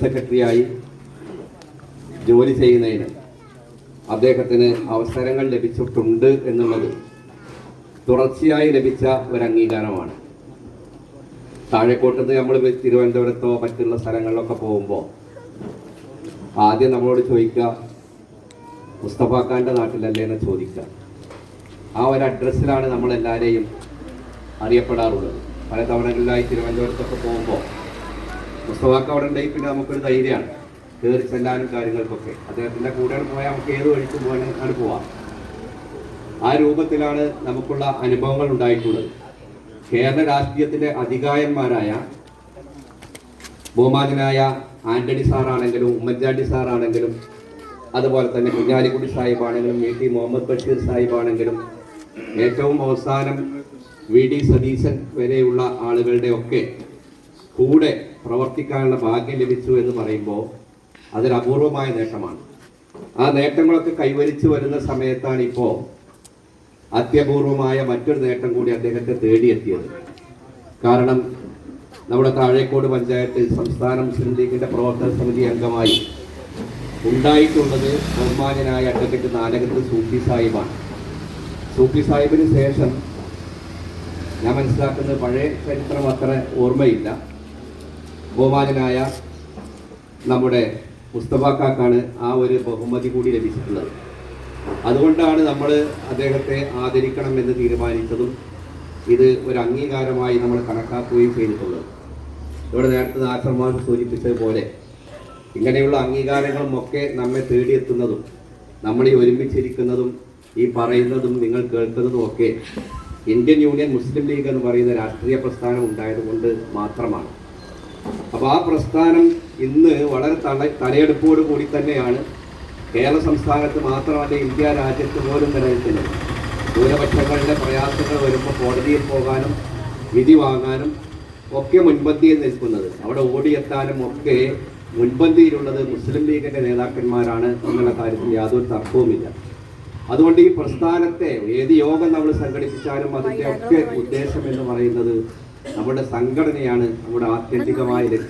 സെക്രട്ടറിയായി ജോലി ചെയ്യുന്നതിന് അദ്ദേഹത്തിന് അവസരങ്ങൾ ലഭിച്ചിട്ടുണ്ട് എന്നുള്ളത് തുടർച്ചയായി ലഭിച്ച ഒരു അംഗീകാരമാണ്. താഴെക്കോട്ടത്ത് നമ്മൾ തിരുവനന്തപുരത്തോ മറ്റുള്ള സ്ഥലങ്ങളിലൊക്കെ പോകുമ്പോൾ ആദ്യം നമ്മളോട് ചോദിക്കുക മുസ്തഫാക്കാന്റെ നാട്ടിലല്ലേ എന്ന് ചോദിക്കുക. ആ ഒരു അഡ്രസ്സിലാണ് നമ്മൾ എല്ലാവരെയും അറിയപ്പെടാറുള്ളത്. പല തവണകളിലായി തിരുവനന്തപുരത്തൊക്കെ പോകുമ്പോൾ മുസ്തഫാക്ക് അവിടെ ഉണ്ടെങ്കിൽ പിന്നെ നമുക്കൊരു ധൈര്യമാണ്. കയറി ചെല്ലാനും കാര്യങ്ങൾക്കൊക്കെ. അദ്ദേഹത്തിന്റെ കൂടെ പോയാൽ നമുക്ക് ഏത് വഴിക്ക് പോകാനും പോവാം. ആ രൂപത്തിലാണ് നമുക്കുള്ള അനുഭവങ്ങൾ ഉണ്ടായിട്ടുള്ളത്. കേരള രാഷ്ട്രീയത്തിലെ അധികായന്മാരായ ബഹുമാനായ ആന്റണി സാറാണെങ്കിലും ഉമ്മൻചാണ്ടി സാറാണെങ്കിലും അതുപോലെ തന്നെ കുഞ്ഞാലിക്കുട്ടി സാഹിബാണെങ്കിലും വി ടി മുഹമ്മദ് ബഷീർ സാഹിബാണെങ്കിലും ഏറ്റവും അവസാനം വി ഡി സതീശൻ വരെയുള്ള ആളുകളുടെ ഒക്കെ കൂടെ പ്രവർത്തിക്കാനുള്ള ഭാഗ്യം ലഭിച്ചു എന്ന് പറയുമ്പോൾ അതൊരു അപൂർവമായ നേട്ടമാണ്. ആ നേട്ടങ്ങളൊക്കെ കൈവരിച്ചു വരുന്ന സമയത്താണ് ഇപ്പോൾ അത്യപൂർവമായ മറ്റൊരു നേട്ടം കൂടി അദ്ദേഹത്തെ തേടിയെത്തിയത്. കാരണം നമ്മുടെ താഴേക്കോട് പഞ്ചായത്ത് സംസ്ഥാന മുസ്ലിം ലീഗിന്റെ പ്രവർത്തന സമിതി അംഗമായി ഉണ്ടായിട്ടുള്ളത് ബഹുമാനായ അഡ്വക്കേറ്റ് നാലകത്ത് സൂഫി സാഹിബാണ്. സൂഫി സാഹിബിന് ശേഷം ഞാൻ മനസ്സിലാക്കുന്നത് പഴയ ചരിത്രം അത്ര ഓർമ്മയില്ല. ബഹുമാനായ നമ്മുടെ മുസ്തഫാക്കാക്കാണ് കാക്കാണ് ആ ഒരു ബഹുമതി കൂടി ലഭിച്ചിട്ടുള്ളത്. അതുകൊണ്ടാണ് നമ്മൾ അദ്ദേഹത്തെ ആദരിക്കണം എന്ന് തീരുമാനിച്ചതും ഇത് ഒരു അംഗീകാരമായി നമ്മൾ കണക്കാക്കുകയും ചെയ്തിട്ടുള്ളത്. ഇവിടെ നേരത്തെ നാസർമാൻ സൂചിപ്പിച്ചതുപോലെ ഇങ്ങനെയുള്ള അംഗീകാരങ്ങളും ഒക്കെ നമ്മെ തേടിയെത്തുന്നതും ഈ ഒരുമിച്ചിരിക്കുന്നതും ഈ പറയുന്നതും നിങ്ങൾ കേൾക്കുന്നതും ഒക്കെ ഇന്ത്യൻ യൂണിയൻ മുസ്ലിം ലീഗ് എന്ന് പറയുന്ന രാഷ്ട്രീയ പ്രസ്ഥാനം ഉണ്ടായതുകൊണ്ട് മാത്രമാണ്. അപ്പോൾ ആ പ്രസ്ഥാനം ഇന്ന് വളരെ തല തലയെടുപ്പോട് കൂടി തന്നെയാണ് കേരള സംസ്ഥാനത്ത് മാത്രമല്ല ഇന്ത്യ രാജ്യത്ത് പോലും നിലനിൽക്കുന്നത്. ന്യൂനപക്ഷങ്ങളുടെ പ്രയാസങ്ങൾ വരുമ്പോൾ കോടതിയിൽ പോകാനും വിധി വാങ്ങാനും ഒക്കെ മുൻപന്തിയിൽ നിൽക്കുന്നത്. അവിടെ ഓടിയെത്താനും ഒക്കെ മുൻപന്തിയിലുള്ളത് മുസ്ലിം ലീഗിന്റെ നേതാക്കന്മാരാണ് എന്നുള്ള കാര്യത്തിൽ യാതൊരു തർക്കവുമില്ല. അതുകൊണ്ട് ഈ പ്രസ്ഥാനത്തെ ഏത് യോഗം നമ്മൾ സംഘടിപ്പിച്ചാലും അതിന്റെ ഒക്കെ ഉദ്ദേശം എന്ന് പറയുന്നത് നമ്മുടെ സംഘടനയാണ് നമ്മുടെ ആത്യന്തികമായ ലക്ഷ്യം